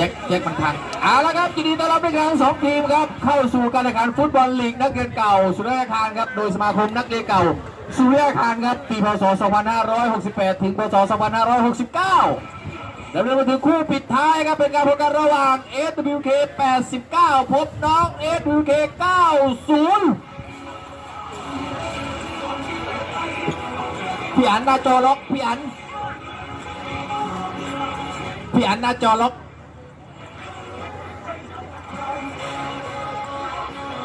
จ็คแจ็คมันพังเอาละครับยินดีต้อนรับด้วยกันทั้งสองทีมครับเข้าสู่การแข่งขันฟุตบอลลีกนักเรียนเก่า สุริยาคารครับโดยสมาคมนักเรียนเก่า สุริยาคารครับปีพศ 2568 ถึงพศ 2569แล้วเรามาถึงคู่ปิดท้ายครับเป็นการพบกันระหว่าง SWK 89 พบน้อง SWK 90พี่อันหน้าจอล็อกพี่อันพี่อันหน้าจอล็อก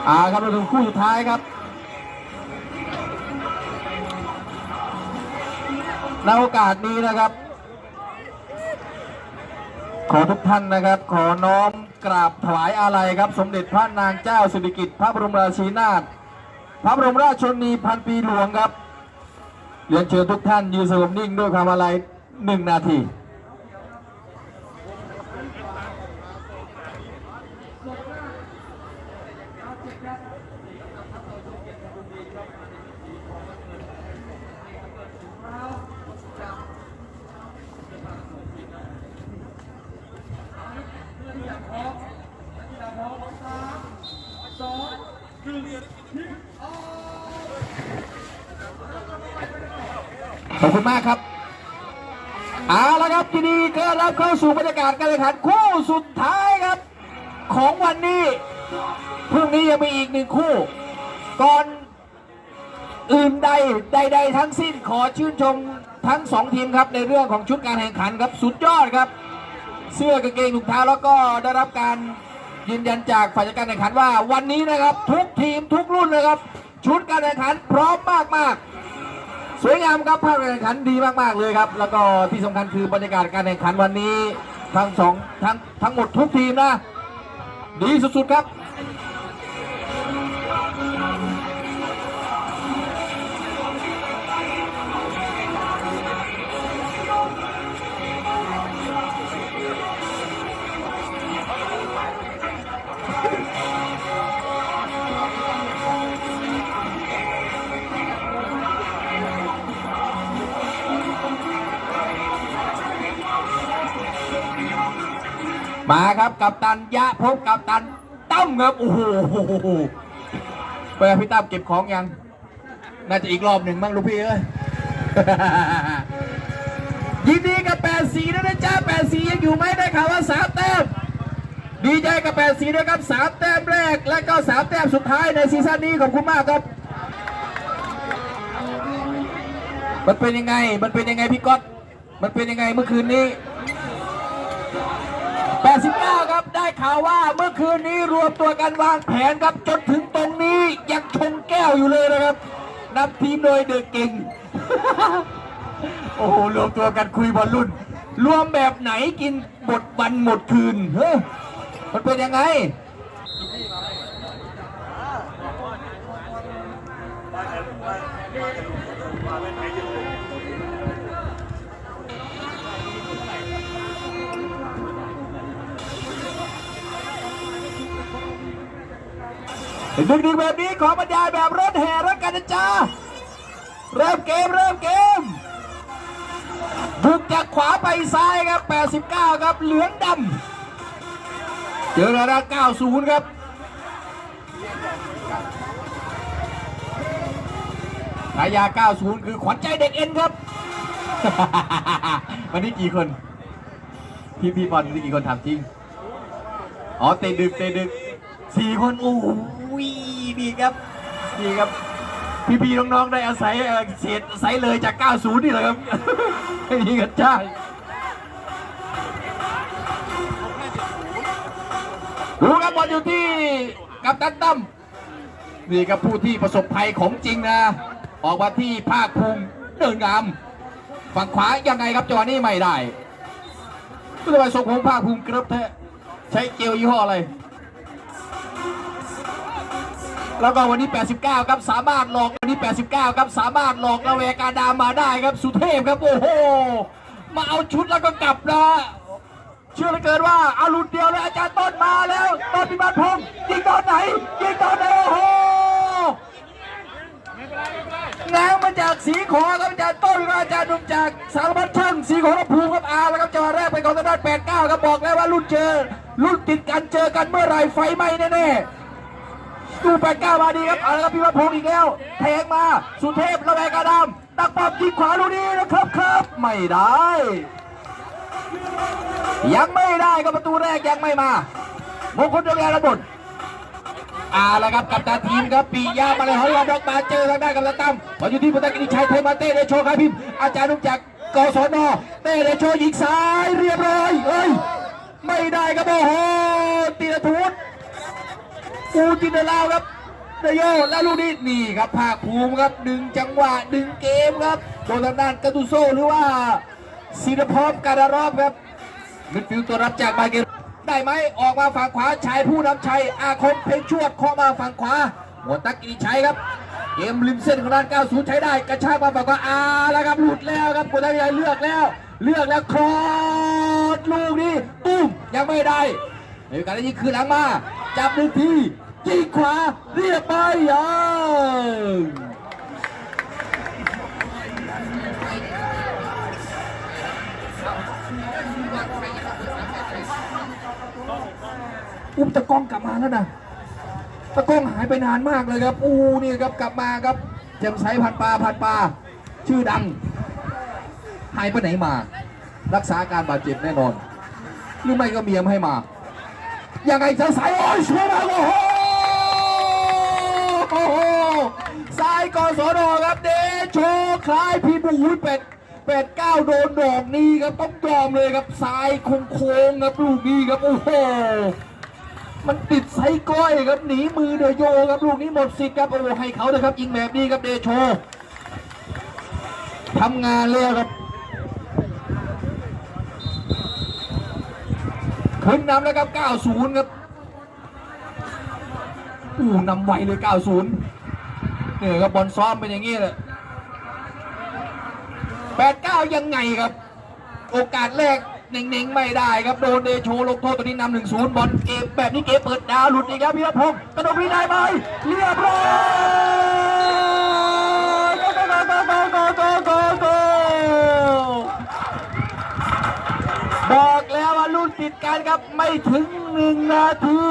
อ่าครับเราถึงคู่สุดท้ายครับในโอกาสนี้นะครับ ขอทุกท่านนะครับ ขอน้อมกราบถวายอาลัยครับ สมเด็จพระนางเจ้าสิริกิติ์พระบรมราชินีนาถพระบรมราชชนนีพันปีหลวงครับเรียนเชิญทุกท่านยืนสงบนิ่งด้วยความอาลัยหนึ่งนาที ขอบคุณมากครับเอาละครับทีนี้ก็รับเข้าสู่บรรยากาศการแข่งขันคู่สุดท้ายครับ ของวันนี้พรุ่งนี้ยังมีอีกหนึ่งคู่ ก่อนอื่นใดใด ๆ ทั้งสิ้นขอชื่นชมทั้งสองทีมครับในเรื่องของชุดการแข่งขันครับสุดยอดครับ เสื้อกางเกงถุงเท้าแล้วก็ได้รับการยืนยันจากฝ่ายจัดการแข่งขันว่าวันนี้นะครับ ทุกทีมทุกรุ่นนะครับ ชุดการแข่งขันพร้อมมากๆ สวยงามครับภาพการแข่งขันดีมากๆเลยครับ แล้วก็ที่สำคัญคือบรรยากาศการแข่งขันวันนี้ทั้งสองทั้งทั้งหมดทุกทีมนะ ดีสุดๆครับ กับตันยะพบกับตันตั้มครับโอ้โหไปพี่ตั้มเก็บของยัง น่าจะอีกรอบหนึ่งมั้งลูกพี่เอ้ยยินดีกับแปดสีด้วยนะจ๊ะแปดสียังอยู่ไหมได้ข่าวว่าสามแต้มดีใจกับแปดสีด้วยครับสามแต้มแรก และก็สามแต้มสุดท้ายในซีซั่นนี้ขอบคุณมากครับมันเป็นยังไง มันเป็นยังไงพี่ก๊อต มันเป็นยังไงเมื่อคืนนี้ 89 ครับ ได้ข่าวว่าเมื่อคืนนี้รวมตัวกันวางแผนครับ จนถึงตรงนี้ยังชงแก้วอยู่เลยนะครับนำทีมโดยเดอะเก่ง โอ้โห รวมตัวกันคุยบอลรุ่น รวมแบบไหนกินหมดวันหมดคืน เฮ้ย มันเป็นยังไง ดึกดึกๆแบบนี้ขอบรรยายแบบรถแห่รถกันจ๊ะเริ่มเกมเริ่มเกมบุกจากขวาไปซ้ายครับ 89 ครับ เหลืองดำเจอระดับ90 ครับฉายา 90 คือขวัญใจเด็กเอ็นครับ วันนี้กี่คน พี่พี่บอลนี่กี่คนถามจริง อ๋อเตะดึกเตะดึกสี่คน โอ้ โหนี่ครับนี่ครับพี่พี่ๆน้องๆได้อาศัยเศษอาศัยเลยจาก 90 นี่แหละครับนี่กันจ้าดูครับบอลอยู่ที่กับตันตั้มนี่ครับผู้ที่ประสบภัยของจริงนะ ออกมาที่ภาคภูมิเดินงาม ฝั่งขวายังไงครับจังหวะนี้ไม่ได้ก็จะไปส่งของภาคภูมิกรับแท้ใช้เจลยี่ห้ออะไร แล้วก็วันนี้ 89 ครับสามารถหลอกวันนี้ 89 ครับสามารถหลอกระเวกาดามาได้ครับสุเทพครับโอ้โหมาเอาชุดแล้วก็กลับนะเชื่อเหลือเกินว่าเอาหลุดเดียวเลยอาจารย์ต้นมาแล้วต้นพิบัติพงศ์ยิงตอนไหนยิงตอนไหนโอ้โหง้างมาจากสีขอครับอาจารย์ต้นครับอาจารย์นุ่มจากสารพัดช่างสีขอรภูมิครับอาแล้วครับจังหวะแรกเป็นของทางด้านแปดเก้าครับบอกแล้วว่ารุ่นเจอรุ่นติดกันเจอกันเมื่อไรไฟไหม้แน่ๆ ดูแปก้ามาดีครับเอาละครับพี่วัฒพงศ์อีกแล้วแทงมาสุเทพระแวงกระดำตักปอบยิงขวาลูกนี้นะครับครับไม่ได้ ยังไม่ได้ครับประตูแรกยังไม่มามงคลเดียวกันระบุอาละครับกับตาทีมครับปียามาเลยฮอลลอดอกมาเจอทางด้านกับตาตั้มมาอยู่ที่พุทธกิจชัยเทมาเต้เดโชครับพิมพ์อาจารย์นุ่งจักกศนเต้เดโชยิงซ้ายเรียบร้อยเอ้ยไม่ได้ครับโอ้โหตีละทุน อูจินเดลาวครับนายโยแล้วลูกนี้นี่ครับภาคภูมิครับดึงจังหวะดึงเกมครับโดนทางด้านกาตุโซหรือว่าศิรพรการารอบครับมิดฟิลตัวรับจากมาเกรได้ไหมออกมาฝั่งขวาชายผู้นำชัยอาคมเพชรชวดเคามาฝั่งขวาหมวตักกิติชัยครับเกมริมเส้นของด้าน90ใช้ได้กระชากมาฝั่งขวาอาแล้วครับหลุดแล้วครับกุตักกิติชัยเลือกแล้ว เลือกแล้วครอสลูกนี้ตุ้มยังไม่ได้ในการได้ยิงคืนหลังมาจับหนึ่งที ยิงขวาเรียบไปยังอุ้มตะกล้องกลับมาแล้วนะตะกล้องหายไปนานมากเลยครับ อู้นี่ครับกลับมาครับแจ่มใสพันปลาพันปลาชื่อดัง หายไปไหนมา รักษาการบาดเจ็บแน่นอน หรือไม่ก็เมียมให้มายังไงจะใส่โอ้ยชัวร์มาโอ้โห ซ้ายกอสอนอครับเดโชคล้ายพี่บุ้ยเป็ดเป็ดก้าโดนดอกนี้ครับต้องยอมเลยครับซ้ายโค้งๆครับลูกนี้ครับโอ้โหมันติดไซก้อยครับหนีมือเดโยครับลูกนี้หมดสิทธิ์ครับโอ้โหให้เขาเลยครับยิงแบบนี้ครับเดโชทำงานเลยครับขึ้นนำแล้วครับ 90 ครับอู้นำไวเลย 90 เนี่ยครับบอลซ้อมเป็นอย่างนี้เลย89ยังไงครับ โอกาสแรกเน่งๆไม่ได้ครับโดนเดโชลงโทษตัวนี้นำหนึ่งศูนย์บอลเกมแบบนี้เกมเปิดดาวหลุดอีกครับพี่รัตพงศ์กระโดดนี้ได้ไหมเรียบร้อยโกโกโกโกโกโกโกโกบอกแล้วว่ารุ่นติดกันครับไม่ถึงหนึ่งนาที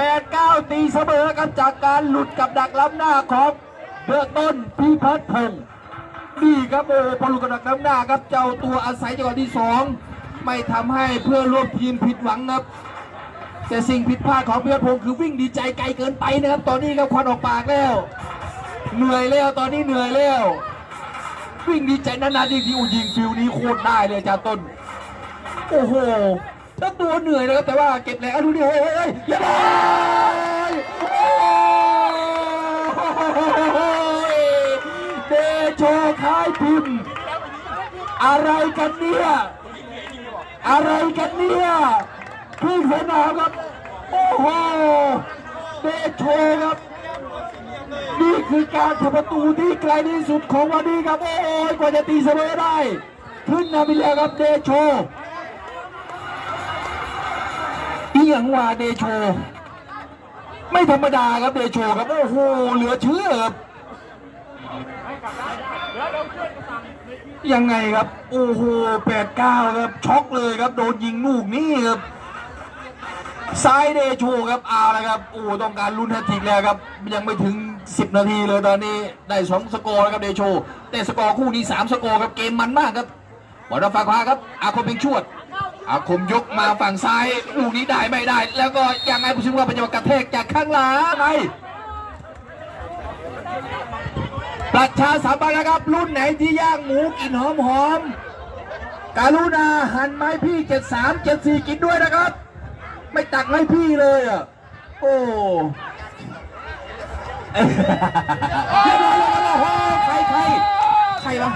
8 9ตีเสมอกันจากการหลุดกับดักล้ำหน้าของ เบื้องต้นพีพัฒพงศ์นี่ครับโอ้พลูกระดักน้ำหน้าครับเจ้าตัวอาศัยจังหวะที่สองไม่ทำให้เพื่อร่วมทีมผิดหวังครับแต่สิ่งผิดพลาดของเพื่อนพงศ์คือวิ่งดีใจไกลเกินไปนะครับตอนนี้ครับควันออกปากแล้ว เหนื่อยแล้วตอนนี้เหนื่อยแล้ววิ่งดีใจนานๆทีที่อูยิงฟิลนี้โคตรได้เลยอาจาต้นโอ้โหถ้าตัวเหนื่อยนะครับแต่ว่าเก็บแรงอะดูดิเฮ้ยเฮ้ยเฮ้ยอย่าเลยโอ้ยเด โชคล้ายพิมพ์ อะไรกันเนี่ย อะไรกันเนี่ยพี่สนามครับ โอ้โหเดโชครับ นี่คือการทำประตูที่ไกลที่สุดของวันนี้ครับ โอ้ยกว่าจะตีเสมอได้ ขึ้นนำไปแล้วครับเดโชอีหยังว่าเดโช ไม่ธรรมดาครับเดโชครับ โอ้โหเหลือเชื่อครับ ยังไงครับ โอ้โหแปดเก้าครับ ช็อกเลยครับ โดนยิงลูกนี่ครับ ซ้ายเดโชครับเอาละครับ โอ้ต้องการลุ้นแฮตทิกแล้วครับ ยังไม่ถึง 10 นาทีเลยตอนนี้ ได้2สกอร์แล้วครับเดโชแต่สกอร์คู่นี้ 3 สกอร์ครับ เกมมันมากครับบอลฝั่งขวาครับ อาคมเป็นชวด อาคมยกมาฝั่งซ้าย ลูกนี้ได้ไม่ได้ แล้วก็ยังไงผู้ชิงว่าเป็นจังหวะกระแทกจากข้างหลังไง ประชาสัมพันธ์นะครับ รุ่นไหนที่ย่างหมูกลินหอมหอมการุณาหันไม้พี่73 74กินด้วยนะครับ ไม่ตักให้พี่เลยอะโอ้เรียบร้อยแล้วครับโอ้โหใครใครใครวะ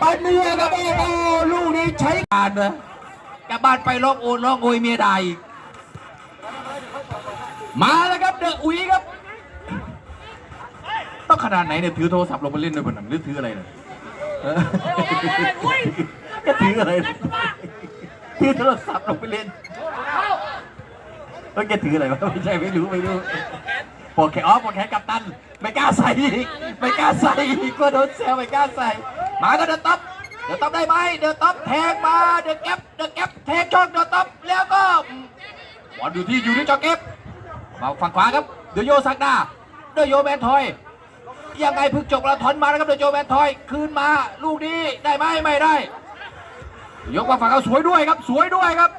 ปานเมียครับโอ้โหลูกนี้ใช้การนะกลับบ้านไปร้องโอนร้องโอยเมียได้อีกมาแล้วครับเดอะอุ๋ยครับ ต้องขนาดไหนเนี่ยถือโทรศัพท์ลงมาเล่นด้วยบนหนังหรือถืออะไรเนี่ยเออจะถืออะไรเนี่ยถือโทรศัพท์ลงไปเล่นเฮ้ยแกถืออะไรวะไม่ใช่ไม่รู้ไม่รู้ปวดแขนอ๋อปวดแขนกับตัน ไม่กล้าใส่อีกไม่กล้าใส่อีกกลัวโดนแซวไม่กล้าใส่หมาก็เดินตับเดี๋ยวต๊อบได้ไหมเดี๋ยวต๊อบแทงมาเดี๋ยวแก๊ปเดี๋ยวแก๊ปแทงช่องเดี๋ยวต๊อบแล้วก็บอลอยู่ที่อยู่ที่จอเก็บมาฝั่งขวาครับเดี๋ยวโยสักดาเดี๋ยวโยแมนทอย ยังไงพึ่งจบแล้วถอนมานะครับเดี๋ยวโยแมนทอย คืนมาลูกนี้ได้ไหมไม่ได้ ยกมาฝั่งเขาสวยด้วยครับ สวยด้วยครับ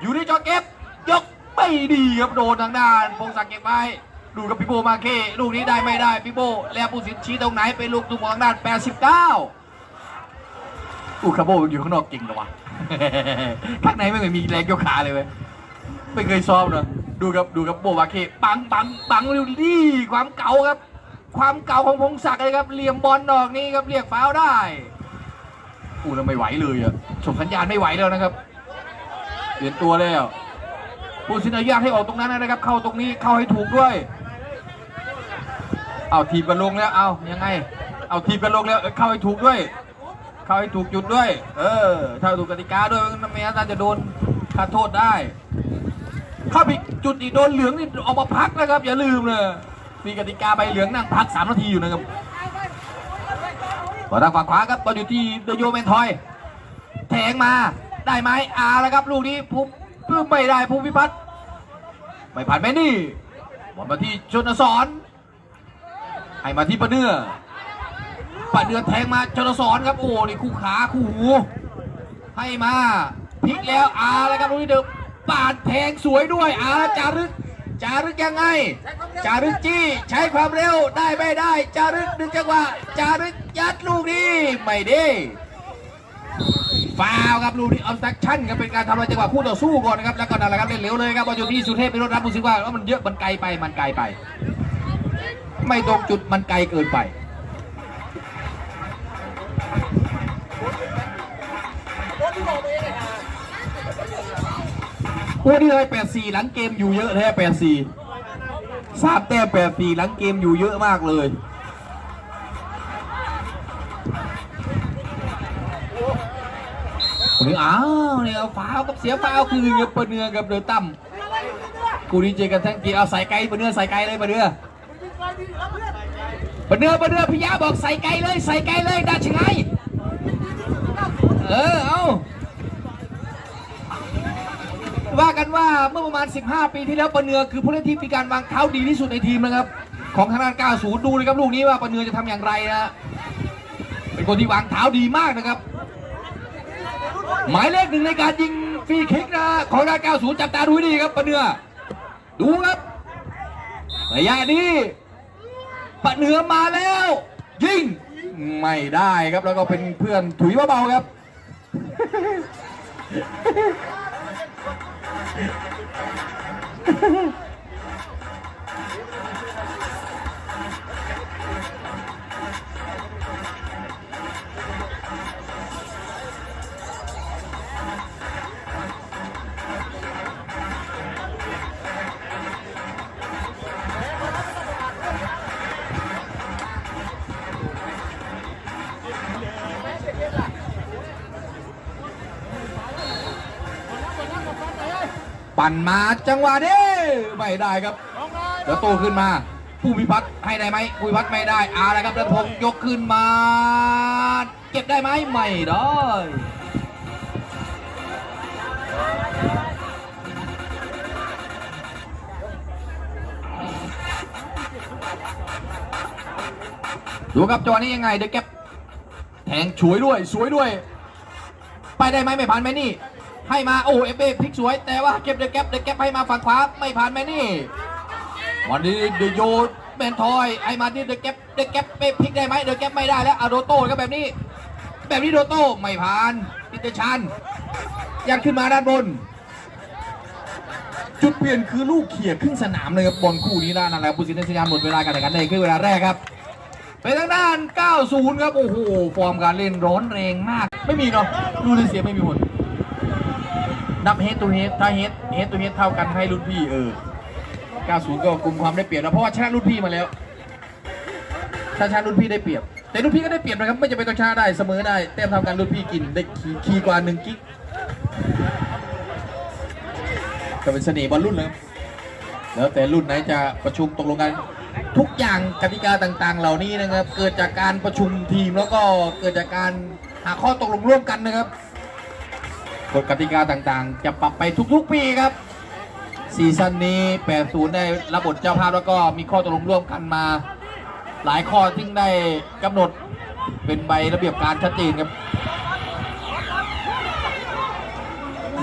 อยู่ที่จอเก็บยกไม่ดีครับโดนทางด้านพงศักดิ์เก็บไว้ดูกับพี่โบมาเคลูกนี้ได้ไม่ได้พี่โบแล้วผู้สินชี้ตรงไหนเป็นลูกตุ้มของทางด้าน 89อูคาโบอยู่ข้างนอกจริงเหรอวะข้างในไม่เคยมีแรงยกขาเลยเว้ยไม่เคยซ้อมเนอะดูครับดูครับโบมาเคปังปังปังเร็วดีความเก่าครับ ความเก่าของพงศักดิ์เลยครับเหลี่ยมบอลดอกนี้ครับเรียกฟาวได้อู้แล้วไม่ไหวเลยอะส่งสัญญาณไม่ไหวแล้วนะครับเปลี่ยนตัวแล้วผู้สินอนุญาตให้ออกตรงนั้นนะครับ เข้าตรงนี้เข้าให้ถูกด้วย เอาทีมกันลงแล้วเอายังไง เอาทีมกันลงแล้วเข้าให้ถูกด้วย เข้าให้ถูกจุดด้วย เออ ถ้าถูกกติกาด้วยไม่งั้นน่าจะโดนค่าโทษได้ เข้าผิจุดอีกโดนเหลืองนี่ออกมาพักนะครับ อย่าลืมเลย มีกติกาใบเหลืองนั่งพักสามนาทีอยู่นะครับบอลทางฝั่งขวาครับบอลอยู่ที่เดโยเมนทอย แทงมาได้ไหมอาแล้วครับลูกนี้ภูมิปลื้มไม่ได้ภูมิพิพัฒน์ไม่ผ่านแมนนี่บอลมาที่ชนสอนให้มาที่ปะเนื้อปะเนื้อแทงมาชนสอนครับโอ้นี่คู่ขาคู่หูให้มาพลิกแล้วอาแล้วครับลูกนี้เดิมปาดแทงสวยด้วยอาจารึก จารึกยังไง จารึกจี้ใช้ความเร็วได้ไม่ได้ จารึกดึงจังหวะ จารึกยัดลูกนี้ไม่ได้ฟาวครับลูกนี้ออมสักชั่นครับเป็นการทำลายจังหวะคู่ต่อสู้ก่อนนะครับแล้วก็นั่นแหละครับเล่นเร็วเลยครับบอลอยู่ที่สุเทพไปรถรับผู้สิว่าว่ามันเยอะมันไกลไปมันไกลไป ไม่ตรงจุดมันไกลเกินไป โอ้นี่เลยแปดสี่หลังเกมอยู่เยอะแท้แปดสี่สามแต้มแปดสี่หลังเกมอยู่เยอะมากเลยคนนี้อ้าวเนี่ยฟาวกับเสียฟาวคือเงเปนเนือกับเดือตั้มกูดีเจกันทั้งกีเอาใส่ไกลเปนเนือใส่ไกลเลยเปนเนือเปนเนือเปนเนือพี่ยาบอกใส่ไกลเลยใส่ไกลเลยได้ชิไงเออเอา ว่ากันว่าเมื่อประมาณ 15 ปีที่แล้วปะเนือคือผู้เล่นที่มีการวางเท้าดีที่สุดในทีมนะครับ ของทางด้าน90 ดูเลยครับลูกนี้ว่าปะเนือจะทำอย่างไรนะเป็นคนที่วางเท้าดีมากนะครับ หมายเลขหนึ่งในการยิงฟรีคิกนะของด้าน90 จับตาดูดีครับปะเนือดูครับระยะนี้ปะเนือมาแล้ว ยิงไม่ได้ครับแล้วก็เป็นเพื่อนถุยเบาๆครับ Ha ha ha. ปั่นมาจังหวะนี้ไม่ได้ครับเดี๋ยวโตขึ้นมาผู้พิพัฒน์ให้ได้ไหมผู้พิพัฒน์ไม่ได้อาแล้วครับเดินพงศ์ยกขึ้นมา เก็บได้ไหมไม่ได้ดูครับจังหวะนี้ยังไงเด็กเก็บแทงฉวยด้วยสวยด้วย ไปได้ไหมไม่ผ่านไหมนี่ ให้มาโอ้เอฟเอพลิกสวย แต่ว่าเก็บเดอะแก๊ปเดอะแก๊ปให้มาฝั่งขวาไม่ผ่านไหมนี่ วันนี้เดอโยแมนทอยให้มาที่เดอะแก๊ปเดอะแก๊ปไปพลิกได้ไหมเดอะแก๊ปไม่ได้แล้วอาโดโต้ก็แบบนี้ แบบนี้โดโต้ไม่ผ่านปิเตชันยังขึ้นมาด้านบน จุดเปลี่ยนคือลูกเขี่ยครึ่งสนามเลยครับบอลคู่นี้นะนั่นแหละผู้สินสัญญาณหมดเวลาการแข่งขันในคือเวลาแรกครับไปทางด้าน 90 ครับ โอ้โห ฟอร์มการเล่นร้อนแรงมาก ไม่มีเนาะดูในเสียไม่มีผล นับเฮดตัวเฮดถ้าเฮดเฮดตัวเฮดเท่ากันให้รุ่นพี่เออ 90 ก็กลุ่มความได้เปรียบแล้วเพราะว่าชนะรุ่นพี่มาแล้ว ถ้าชนะรุ่นพี่ได้เปรียบ แต่รุ่นพี่ก็ได้เปรียบนะครับไม่จะเป็นต้องชนะได้เสมอได้แต้มเท่ากันรุ่นพี่กินได้คีคีกว่าหนึ่งกิ๊กก็เป็นเสน่ห์บอลรุ่นเลยครับแล้วแต่รุ่นไหนจะประชุมตกลงกันทุกอย่างกติกาต่างๆ เหล่านี้นะครับ เกิดจากการประชุมทีมแล้วก็เกิดจากการหาข้อตกลงร่วมกันนะครับ กฎกติกาต่างๆ จะปรับไปทุกๆปีครับซีซั่นนี้ 80 ได้รับบทเจ้าภาพแล้วก็มีข้อตกลงร่วมกันมา หลายข้อที่ได้กำหนดเป็นใบระเบียบการชัดเจนครับ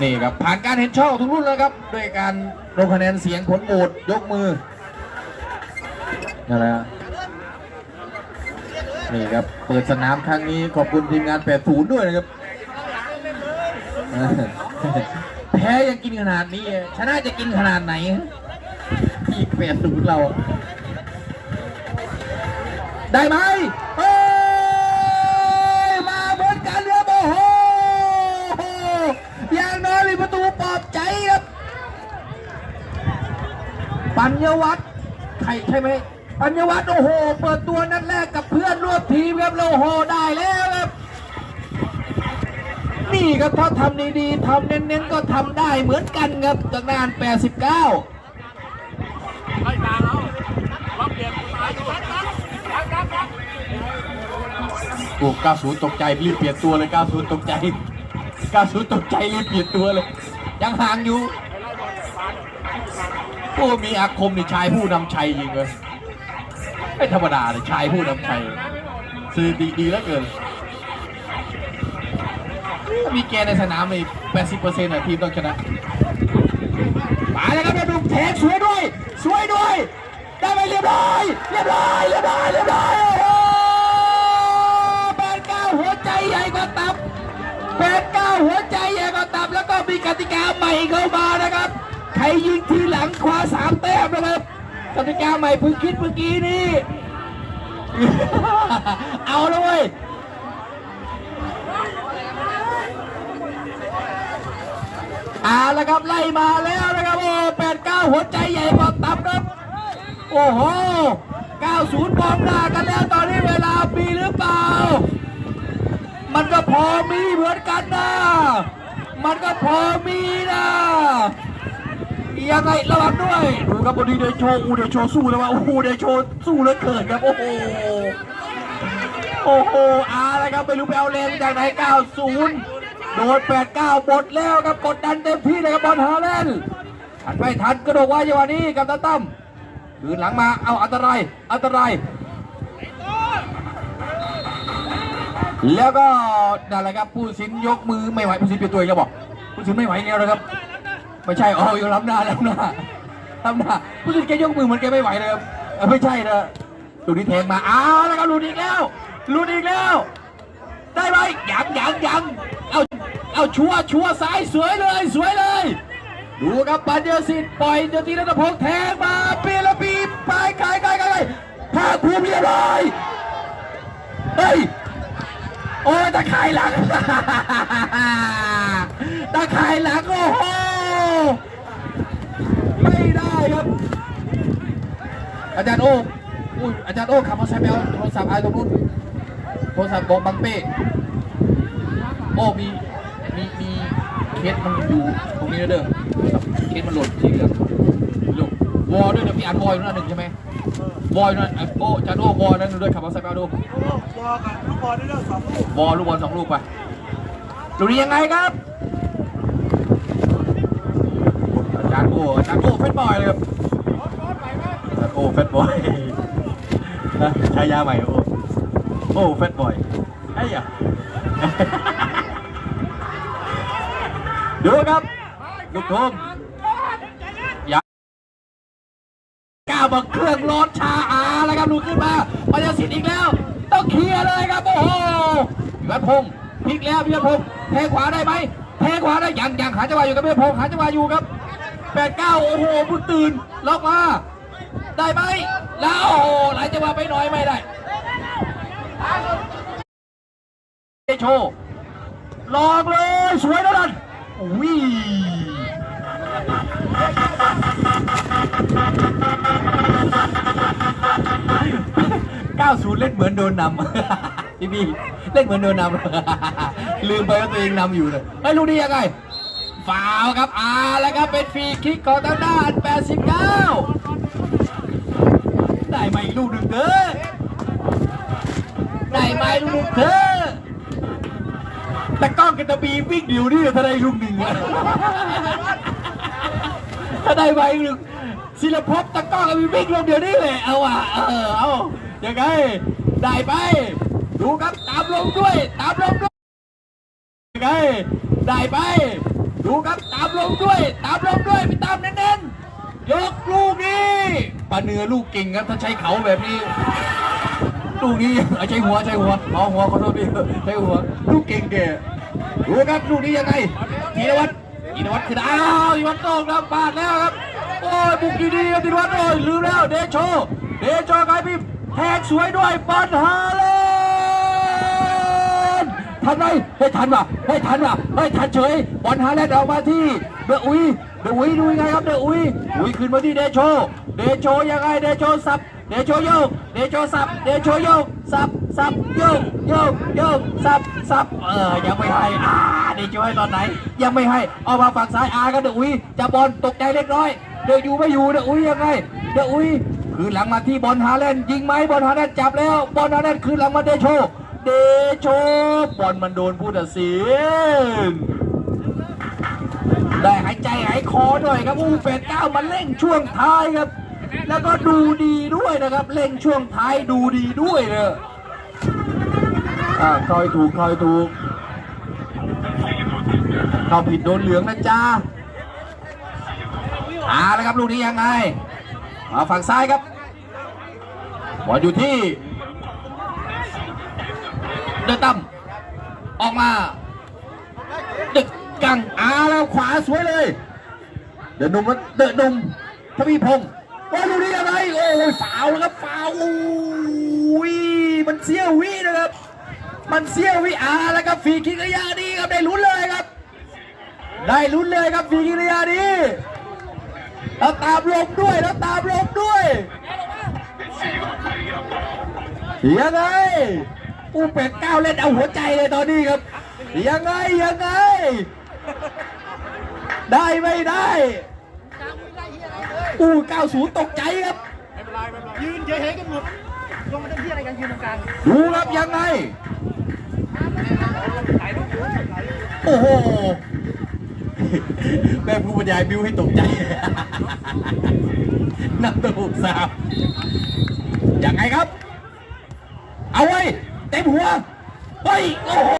นี่ครับ ผ่านการเห็นชอบทุกรุ่นแล้วครับ ด้วยการลงคะแนนเสียงผลโหวตยกมือนั่นแหละนี่ครับ เปิดสนามครั้งนี้ขอบคุณทีมงาน 80 ด้วยนะครับ แพ้ยังกินขนาดนี้ ชนะจะกินขนาดไหนที่80เรา ได้ไหมเฮ้ยมาบนการเรือโอ้โหอย่างน้อยมีประตูปลอบใจครับ ปัญญวัฒน์ใครใช่ไหมปัญญวัฒน์โอ้โห เปิดตัวนัดแรกกับเพื่อนร่วมทีมครับโอ้โหได้แล้ว นี่ครับถ้าทำดีๆทำเน้นๆก็ทำได้เหมือนกันครับจากนาน 89ไล่ตาเราล็อกเปลี่ยนสายอยู่ครับครับครับครับโอ้90 ตกใจรีบเปลี่ยนตัวเลย 90 ตกใจ 90 ตกใจรีบเปลี่ยนตัวเลย ยังห่างอยู่โอ้มีอาคมนี่ชายผู้นำชัยจริงเลยไม่ธรรมดาเลยชายผู้นำชัยสื่อดีดีแล้วเกิน มีแกในสนามเลย80%อะทีมต้องชนะมาแล้วครับแม่ดุมแทงสวยด้วย สวยด้วย ได้ไปเรียบร้อยเรียบร้อยเรียบร้อยเรียบร้อยโอ้โหแปดเก้าหัวใจใหญ่กว่าตับแปดเก้าหัวใจใหญ่กว่าตับ แล้วก็มีกติกาใหม่เข้ามานะครับใครยิงทีหลังคว้าสามแต้มนะครับกติกาใหม่เพิ่งคิดเมื่อกี้นี้เอาเลย เอาละครับไล่มาแล้วนะครับโอ้แปดเก้าหัวใจใหญ่กว่าตับครับ โอ้โหเก้าศูนย์มองหน้ากันแล้วตอนนี้เวลามีหรือเปล่า มันก็พอมีเหมือนกันนะ มันก็พอมีนะยังไงระวังด้วยดูครับบอดีเดโชอูเดโชสู้แล้วว่าโอ้โหเดโชสู้เลือเกินครับโอ้โหโอ้โหอาละครับไม่รู้ไปเอาแรงจากไหน90 โดน89หมดแล้วครับกดดันเต็มที่เลยครับบอลฮาแลนทันไม่ทันกระโดดไว้จังหวะนี้กับตาตั้มคืนหลังมาเอาอันตรายอันตรายแล้วก็นั่นแหละครับผู้สินยกมือไม่ไหวผู้สินเปลี่ยนตัวอีกแล้วบอกผู้สินไม่ไหวแล้วนะครับไม่ใช่อ๋ออยู่ล้ำหน้าล้ำหน้าล้ำหน้าผู้สินแกยกมือเหมือนแกไม่ไหวเลยครับไม่ใช่นะลูนี้แทงมาอ้าวแล้วก็ลูกอีกแล้วลูกอีกแล้ว ได้ไหมยังยังยังเอา เอาชัวชัวซ้ายสวยเลยสวยเลย ดูครับปัญญาสิทธิ์ปล่อยเดี๋ยวทีนัทพงษ์แทงมาปีละปีไปไกลไกลไกลไกลภาคภูมิเรียบร้อยเฮ้ยโอ้ตะข่ายหลังตะข่ายหลังโอ้โหไม่ได้ครับ อาจารย์โอ้อาจารย์โอ้ขับมอเตอร์ไซค์ไปเอาโทรศัพท์ไอ้ตรงนู้นโทรศัพท์ของบังเป้โอ้มี มีมีเคสมันอยู่ตรงนี้ด้วเด้อเคสมันหล่นจริงครับลูกวอลด้วยเดี๋ยวพี่อ่านวอลอยนั่นหนึ่งใช่ไหมวอลอยู่นั่นไอ้โอ้จารย์โอ้วอลนั่นด้วยขับมอเตอร์ไซค์ไปเอาดูบอลกับลูกบอลได้ด้วยสองลูกบอลลูกบอลสองลูกไปดูนี่ยังไงครับอาจารย์โอ้อาจารย์โอ้เฟสบอยเลยครับอาจารย์โอ้เฟสบอยใช้ยาใหม่โอ้โอ้เฟสบอยไอ้ยะ ดูครับลูกทมอย่าก้าวมาเครื่องร้อนชาอาแล้วครับลูกขึ้นมาปัญญาสิทธิ์อีกแล้ว ต้องเคลียร์เลยครับโอ้โหพิวัฒพงศ์พลิกแล้วพิวัฒพงศ์เทขวาได้ไหมเทขวาได้ยังยังหาจังหวะอยู่กับพิวัฒพงศ์หาจังหวะอยู่ครับแปดเก้าโอ้โหบุญตื่นล็อกมาได้ไหมแล้วโอ้โหไหลจังหวะไปหน่อยไม่ได้เดโชลองเลยสวยแล้วนั่น โอ้ย90เล่นเหมือนโดนนำพี่พี่เล่นเหมือนโดนนำลืมไปว่าตัวเองนำอยู่เลยไอ้ลูกนี้ยังไงฟาวครับอ่าแล้วครับเป็นฟรีคิกของทางด้าน89 ได้ไหมลูกหนึ่งเถอะได้ไหมลูกหนึ่งเถอะ แต่กล้องกับตะบีวิ่งอยู่นี่ถ้าได้ลูกหนึ่งอะถ้าได้ใบหนึ่งศิลภพตะกล้องกับบีวิ่งลงเดี๋ยวนี้เลยเอาอะเออเอายังไงได้ไป ดูครับตามลงด้วย ตามลงด้วยยังไงได้ไป ดูครับตามลงด้วย ตามลงด้วยไปตามเน้นๆยกลูกนี้ปาเนื้อลูกเก่งครับถ้าใช้เขาแบบนี้ ลูกนี้เอาใช้หัวใช้หัวเอาหัวขอโทษพี่ใช้หัวลูกเก่งแกดูครับลูกนี้ยังไงธีรวัตรธีรวัตรคืออ้าวธีรวัตรตกน้ำบาดแล้วครับโอ้ยบุกดีครับธีรวัตรโอ้ยลืมแล้วเดโชเดโชไกลพี่แทงสวยด้วยบอลฮาเลนทันไหมเฮ้ยทันว่ะเฮ้ยทันว่ะเฮ้ยทันเฉยบอลฮาเลนออกมาที่เดอะอุยเดอะอุยดูยังไงครับเดออุยอุยขึ้นมาที่เดโชเดโชยังไงเดโชสับ เดโชโยกเดโชสับเดโชโยกสับสับโยกโยกโยกสับสับเออยังไม่ให้อ่าเดโชให้ตอนไหน ยังไม่ให้เอามาฝั่งซ้ายอาก็เดอะอุยจะบอลตกใจเล็กน้อยเดอะอยู่ไม่อยู่เดอะอุยยังไงเดอะอุยคืนหลังมาที่บอลฮาแลนยิงไหมบอลฮาแลนจับแล้วบอลฮาแลนคืนหลังมาเดโชเดโชบอลมันโดนผู้ตัดสินได้หายใจหายคอหน่อยครับอูเป็ดเก้ามันเร่งช่วงท้ายครับ แล้วก็ดูดีด้วยนะครับเร่งช่วงท้ายดูดีด้วยเนอะอ่าคอยถูกคอยถูกเข้าผิดโดนเหลืองนะจ้าอ่าแล้วครับลูกนี้ยังไงมาฝั่งซ้ายครับบอลอยู่ที่เดินตั้มออกมา ดึกกังอาแล้วขวาสวยเลย เดินนุ่มเดินนุ่มทวีพงศ์ ว่าดูนี่ยังไงโอ้ยฟาวแล้วครับฟาวโอ้ยมันเสี้ยววินะครับ มันเสี้ยววิอาแล้วครับฟีคิกระยะนี้ครับได้ลุ้นเลยครับ ได้ลุ้นเลยครับฟีคิกระยะนี้แล้วตามลมด้วยแล้วตามลมด้วยยังไงอูเป็ดก้าวเล่นเอาหัวใจเลยตอนนี้ครับ ยังไงยังไง ได้ไม่ได้ อูเก้าศูนย์ตกใจครับ ไม่เป็นไรไม่เป็นไรยืนเฉยๆกันหมดลงมาเต็มที่อะไรกันยืนตรงกลางดูครับยังไงโอ้โห แม่ผู้บรรยายบิวให้ตกใจ นับตัวหกสามยังไงครับ เอาไว้ เต็มหัว เฮ้ย โอ้โห